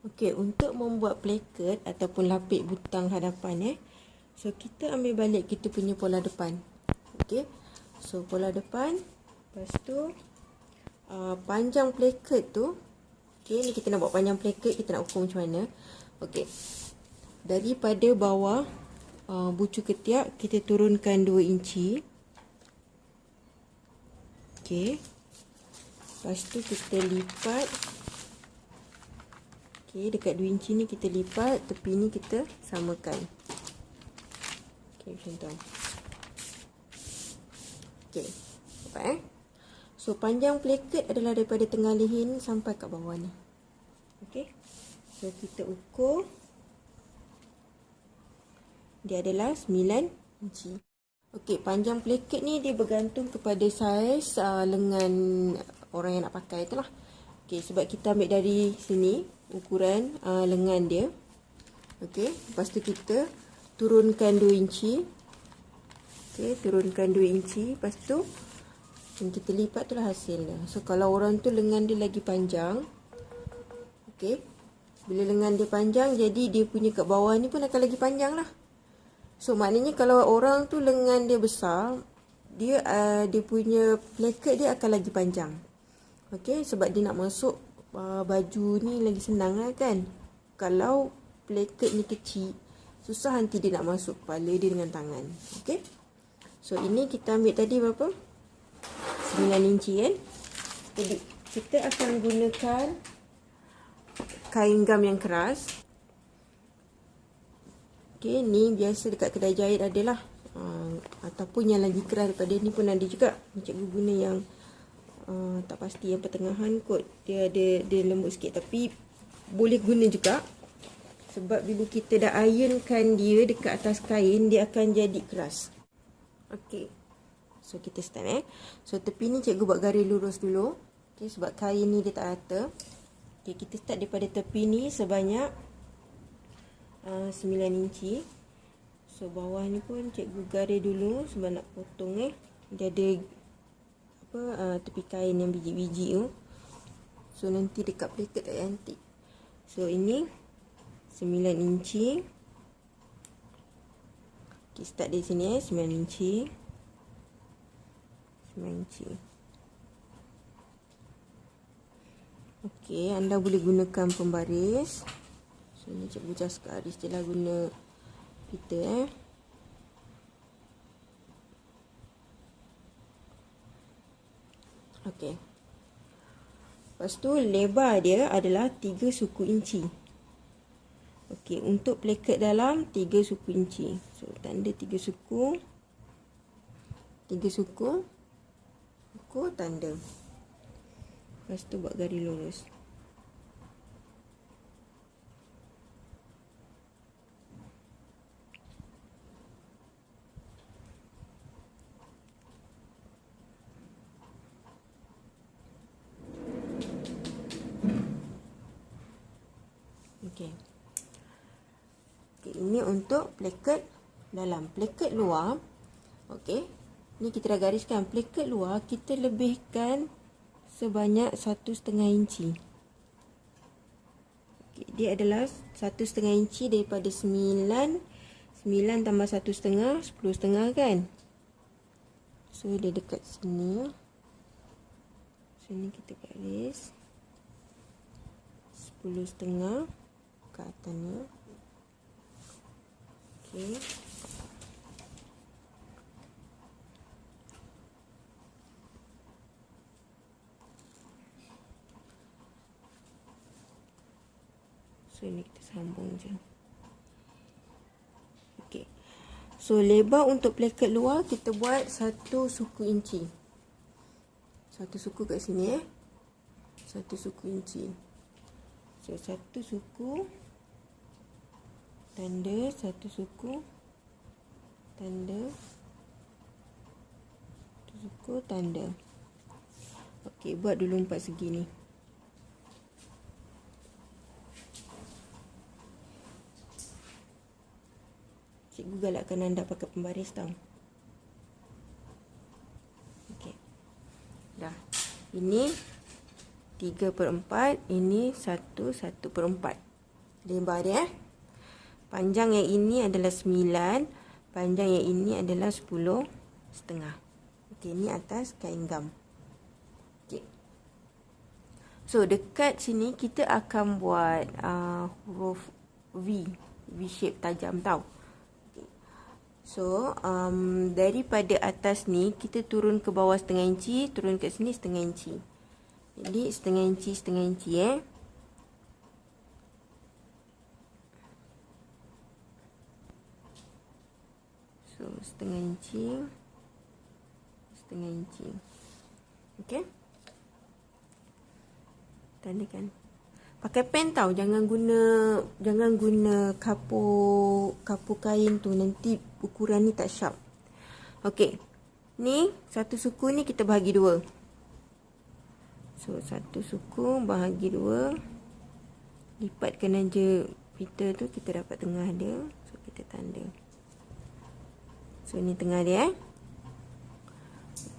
Okey, untuk membuat plaket ataupun lapik butang hadapan eh. So kita ambil balik kita punya pola depan. Okey. So pola depan. Lepas tu uh, panjang plaket tu. Okey, ni kita nak buat panjang plaket, kita nak ukur macam mana. Okey. Daripada bawah uh, bucu ketiak kita turunkan 2 inci. Okey. Lepas tu kita lipat Okey, dekat 2 inci ni kita lipat, tepi ni kita samakan. Okey, macam tu. Okey. Nampak eh? So, panjang plaket adalah daripada tengah leher sampai kat bawah ni. Okey. So, kita ukur. Dia adalah 9 inci. Okey, panjang plaket ni dia bergantung kepada saiz uh, lengan orang yang nak pakai tu lah. Okey, sebab kita ambil dari sini ukuran uh, lengan dia. Okey, lepas tu kita turunkan 2 inci. Okey, turunkan 2 inci. Lepas tu kita lipat tu lah hasilnya. So kalau orang tu lengan dia lagi panjang. Okey. Bila lengan dia panjang jadi dia punya kat bawah ni pun akan lagi panjang lah. So maknanya kalau orang tu lengan dia besar, dia uh, dia punya plaket dia akan lagi panjang. Okey, sebab dia nak masuk uh, baju ni lagi senang lah kan. Kalau plaket ni kecil, susah nanti dia nak masuk kepala dia dengan tangan. Okay. So ini kita ambil tadi berapa? 9 inci kan. Jadi kita akan gunakan kain gam yang keras. Okay, ni biasa dekat kedai jahit adalah. Uh, ataupun yang lagi keras daripada ni pun ada juga. Cikgu guna yang uh, tak pasti yang pertengahan kot. Dia ada dia lembut sikit. Tapi boleh guna juga. Sebab bila kita dah ironkan dia dekat atas kain dia akan jadi keras. Okey. So kita start eh. So tepi ni cikgu buat garis lurus dulu. Okey sebab kain ni dia tak rata. Okey kita start daripada tepi ni sebanyak uh, 9 inci. So bawah ni pun cikgu garis dulu sebab nak potong eh. Dia ada apa uh, tepi kain yang biji-biji tu. So nanti dekat plaket tak cantik. So ini 9 inci. Kita start dari sini eh 9 inci. 9 inci. Okey, anda boleh gunakan pembaris. So ni cikgu just garis je lah guna kita eh. Okey. Lepas tu lebar dia adalah 3 suku inci. Okey, untuk plaket dalam 3 suku inci. So tanda 3 suku. 3 suku. Suku tanda. Lepas tu buat garis lurus. Okey. Okey, ini untuk plaket dalam. Plaket luar. Okey. Ni kita dah gariskan. Plaket luar kita lebihkan sebanyak 1.5 inci. Okey, dia adalah 1.5 inci daripada 9. 9 tambah 1.5, 10.5 kan? So, dia dekat sini. Sini kita garis. 10.5 ke atas ni. Okey. So ni kita sambung je. Okey. So lebar untuk plaket luar kita buat satu suku inci. Satu suku kat sini eh. Satu suku inci. So satu suku tanda satu suku. Tanda satu suku tanda Okey, buat dulu empat segi ni. Cikgu galakkan anda pakai pembaris tau. Okey, dah. Ini 3 per 4 ini 1 1 per 4 lebar dia eh. Panjang yang ini adalah 9, panjang yang ini adalah 10 setengah. Okey, ini atas kain gam. Okey. So, dekat sini kita akan buat uh, huruf V, V shape tajam tau. So, um, daripada atas ni, kita turun ke bawah setengah inci, turun ke sini setengah inci. Jadi, setengah inci, setengah inci eh. Setengah inci, setengah inci. Okay. Tandakan. Pakai pen tau, jangan guna jangan guna kapur kapur kain tu nanti ukuran ni tak sharp. Okey. Ni satu suku ni kita bahagi dua. So satu suku bahagi dua. Lipatkan aja pita tu kita dapat tengah dia. So kita tanda. So ni tengah dia eh.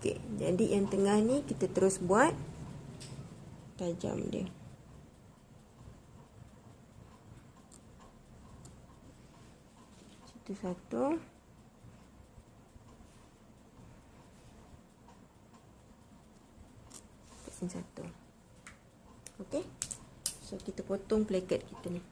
Okey, jadi yang tengah ni kita terus buat tajam dia. Itu satu. Sini satu. Okey. So kita potong plaket kita ni.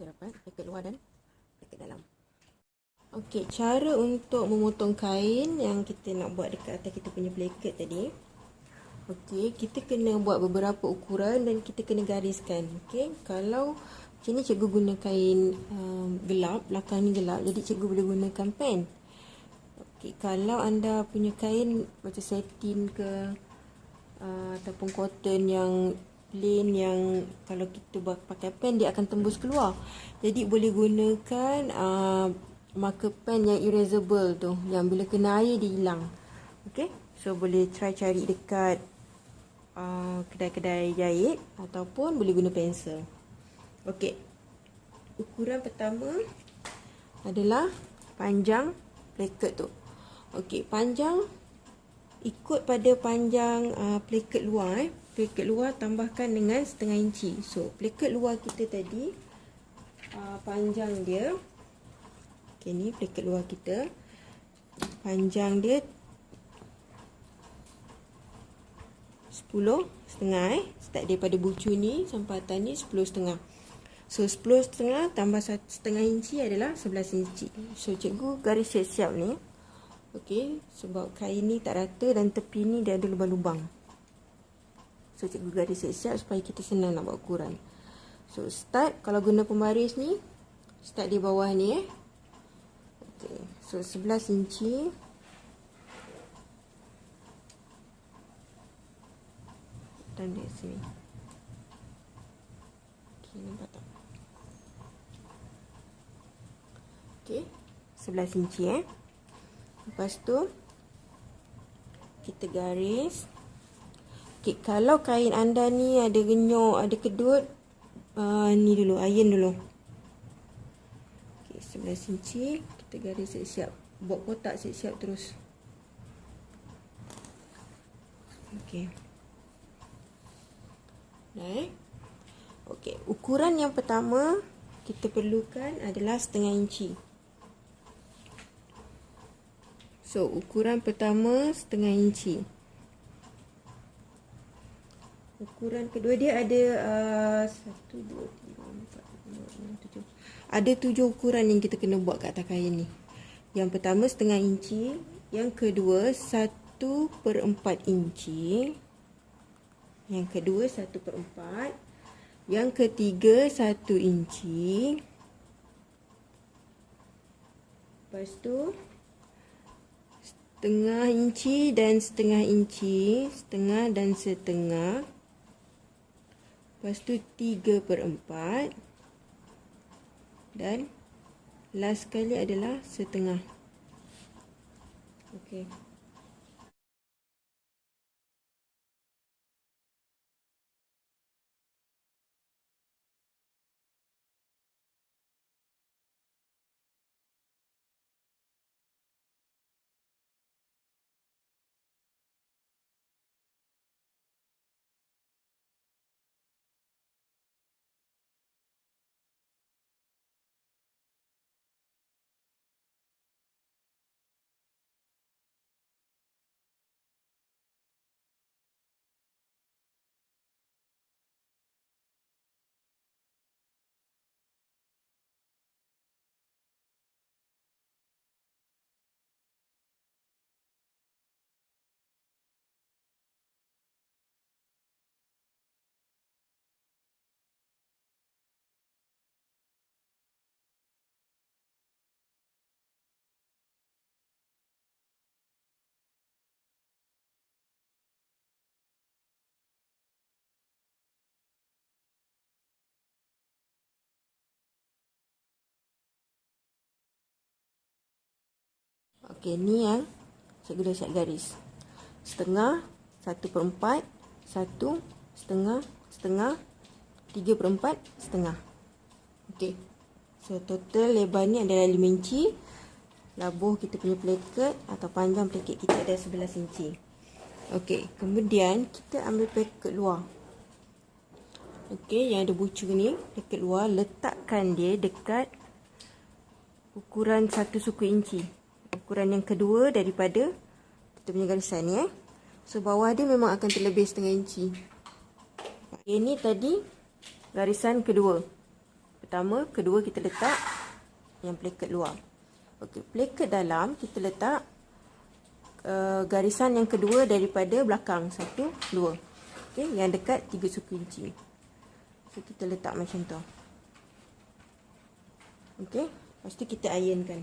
Kita dapat paket luar dan paket dalam. Okey, cara untuk memotong kain yang kita nak buat dekat atas kita punya blanket tadi. Okey, kita kena buat beberapa ukuran dan kita kena gariskan. Okey, kalau macam ni cikgu guna kain um, gelap, belakang ni gelap, jadi cikgu boleh gunakan pen. Okey, kalau anda punya kain macam satin ke uh, ataupun cotton yang plain yang kalau kita pakai pen dia akan tembus keluar. Jadi boleh gunakan uh, marker pen yang erasable tu yang bila kena air dia hilang. Okey. So boleh try cari dekat uh, kedai-kedai jahit ataupun boleh guna pensel. Okey. Ukuran pertama adalah panjang plaket tu. Okey, panjang ikut pada panjang uh, plaket luar eh plaket luar tambahkan dengan setengah inci. So, plaket luar kita tadi uh, panjang dia. Okey ni plaket luar kita. Panjang dia 10 setengah eh. Start daripada bucu ni sampai atas ni 10 setengah. So 10 setengah tambah setengah inci adalah 11 inci. So cikgu garis siap-siap ni. Ok sebab kain ni tak rata dan tepi ni dia ada lubang-lubang So cikgu garis siap-siap supaya kita senang nak buat ukuran. So start kalau guna pembaris ni start di bawah ni eh. Okay. So 11 inci. Dan di sini. Okay, nampak tak? Okay, 11 inci eh. Lepas tu kita garis Okay, kalau kain anda ni ada genyok, ada kedut, uh, ni dulu, iron dulu. Okay, 11 inci. Kita garis siap-siap. Buat kotak siap-siap terus. Okay. Dah eh. Okay, ukuran yang pertama kita perlukan adalah setengah inci. So, ukuran pertama setengah inci. Ukuran kedua dia ada uh, satu, dua, tiga, Ada tujuh ukuran yang kita kena buat kat atas kain ni. Yang pertama setengah inci. Yang kedua satu per empat inci. Yang kedua satu per empat. Yang ketiga satu inci. Lepas tu setengah inci dan setengah inci. Setengah dan setengah. Lepas tu tiga per empat. Dan last sekali adalah setengah. Okey. Okey, ni yang cikgu dah siap garis. Setengah, satu per empat, satu, setengah, setengah, tiga per empat, setengah. Okey. So, total lebar ni adalah lima inci. Labuh kita punya plaket atau panjang plaket kita adalah sebelas inci. Okey, kemudian kita ambil plaket luar. Okey, yang ada bucu ni, plaket luar, letakkan dia dekat ukuran satu suku inci ukuran yang kedua daripada kita punya garisan ni eh. So bawah dia memang akan terlebih setengah inci. Ini tadi garisan kedua. Pertama, kedua kita letak yang plaket luar. Okey, plaket dalam kita letak uh, garisan yang kedua daripada belakang. Satu, dua. Okey, yang dekat tiga suku inci. So kita letak macam tu. Okey, lepas tu kita ironkan.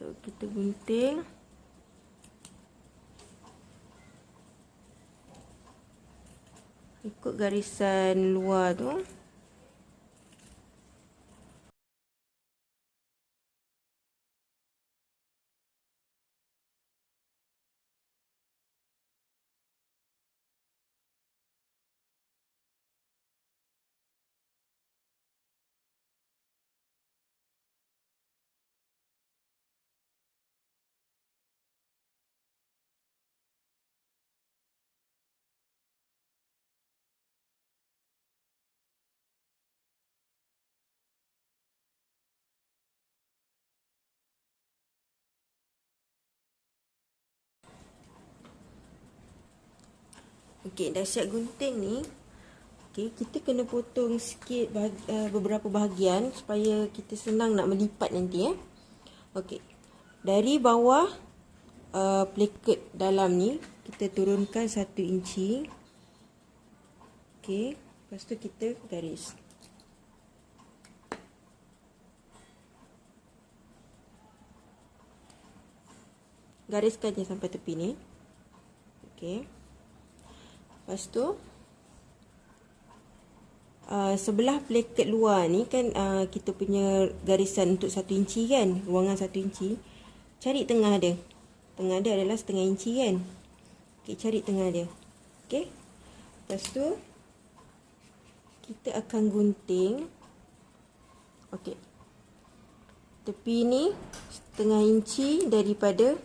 So kita gunting. Ikut garisan luar tu Okey, dah siap gunting ni. Okey, kita kena potong sikit bahagi, uh, beberapa bahagian supaya kita senang nak melipat nanti eh. Okey. Dari bawah uh, plaket dalam ni kita turunkan 1 inci. Okey, lepas tu kita garis. Gariskan je sampai tepi ni. Okey. Lepas tu uh, sebelah plaket luar ni kan uh, kita punya garisan untuk satu inci kan. Ruangan satu inci. Cari tengah dia. Tengah dia adalah setengah inci kan. Okay, cari tengah dia. Okay. Lepas tu, kita akan gunting. Okay. Tepi ni setengah inci daripada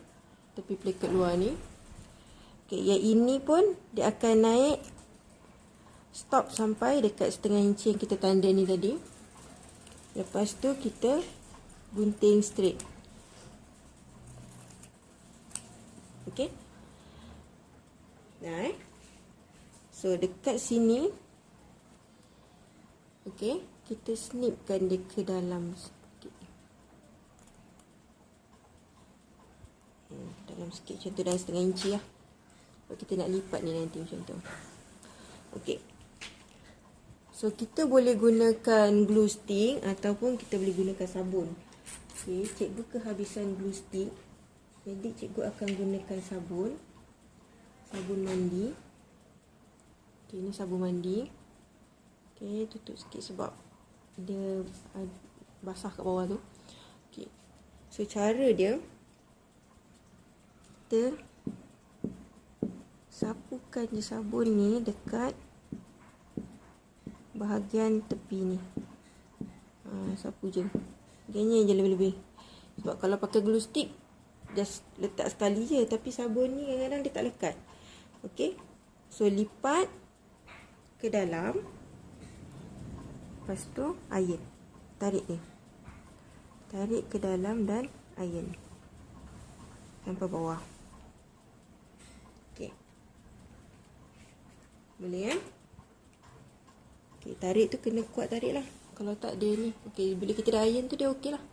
tepi plaket luar ni. Okay, yang ini pun dia akan naik stop sampai dekat setengah inci yang kita tanda ni tadi. Lepas tu kita gunting straight. Okay. Nah, eh. So dekat sini Okay, kita snipkan dia ke dalam sikit. Hmm, dalam sikit macam tu dah setengah inci lah. Kita nak lipat ni nanti macam tu. Okey. So kita boleh gunakan glue stick ataupun kita boleh gunakan sabun. Okey, cikgu kehabisan glue stick. Jadi cikgu akan gunakan sabun. Sabun mandi. Okey, ini sabun mandi. Okey, tutup sikit sebab dia basah kat bawah tu. Okey. So cara dia kita sapukan je sabun ni dekat bahagian tepi ni. Ha, sapu je. Gini je lebih-lebih. Sebab kalau pakai glue stick, just letak sekali je. Tapi sabun ni kadang-kadang dia tak lekat. Okay. So, lipat ke dalam. Lepas tu, iron. Tarik dia. Tarik ke dalam dan iron. Sampai bawah. Boleh kan? Okey, tarik tu kena kuat tarik lah. Kalau tak dia ni. Okey, bila kita dah iron tu dia okey lah.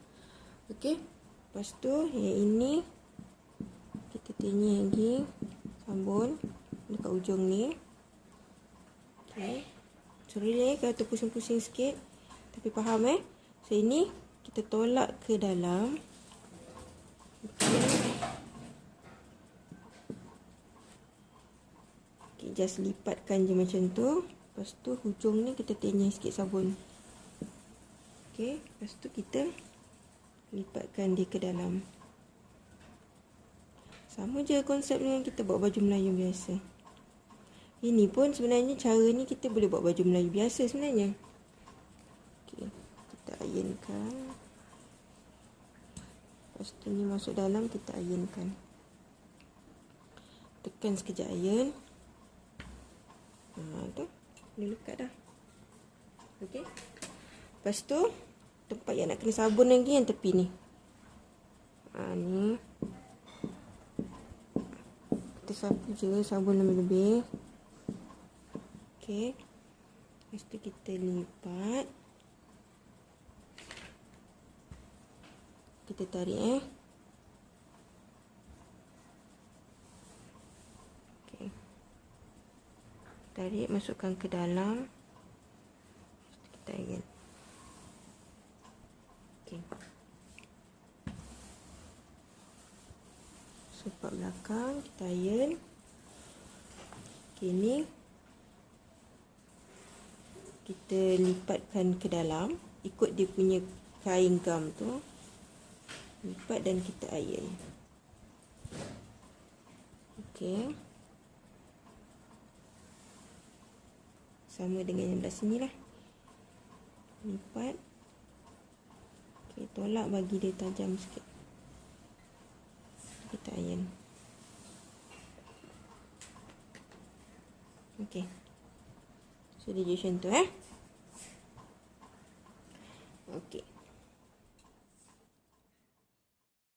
Okey. Lepas tu yang ini kita tinggi lagi sabun dekat ujung ni. Okey. Sorry ni kalau tu pusing-pusing sikit. Tapi faham eh. So ini kita tolak ke dalam. Okey. Just lipatkan je macam tu. Lepas tu hujung ni kita tenyai sikit sabun. Okey, lepas tu kita lipatkan dia ke dalam. Sama je konsep dengan kita buat baju Melayu biasa. Ini pun sebenarnya cara ni kita boleh buat baju Melayu biasa sebenarnya. Okey, kita ironkan. Lepas tu ni masuk dalam kita ironkan. Tekan sekejap iron. Ha tu. Dah lekat dah. Okey. Lepas tu tempat yang nak kena sabun lagi yang tepi ni. Ha ni. Kita sapu je sabun lebih-lebih. Okey. Lepas tu kita lipat. Kita tarik eh. Tarik masukkan ke dalam. Kita iron okey. Supat belakang kita iron okey ni. Kita lipatkan ke dalam. Ikut dia punya kain gam tu. Lipat dan kita iron okey sama dengan yang belah sini lah. Lipat ok tolak bagi dia tajam sikit. Kita iron. Ok so dia macam tu eh. Ok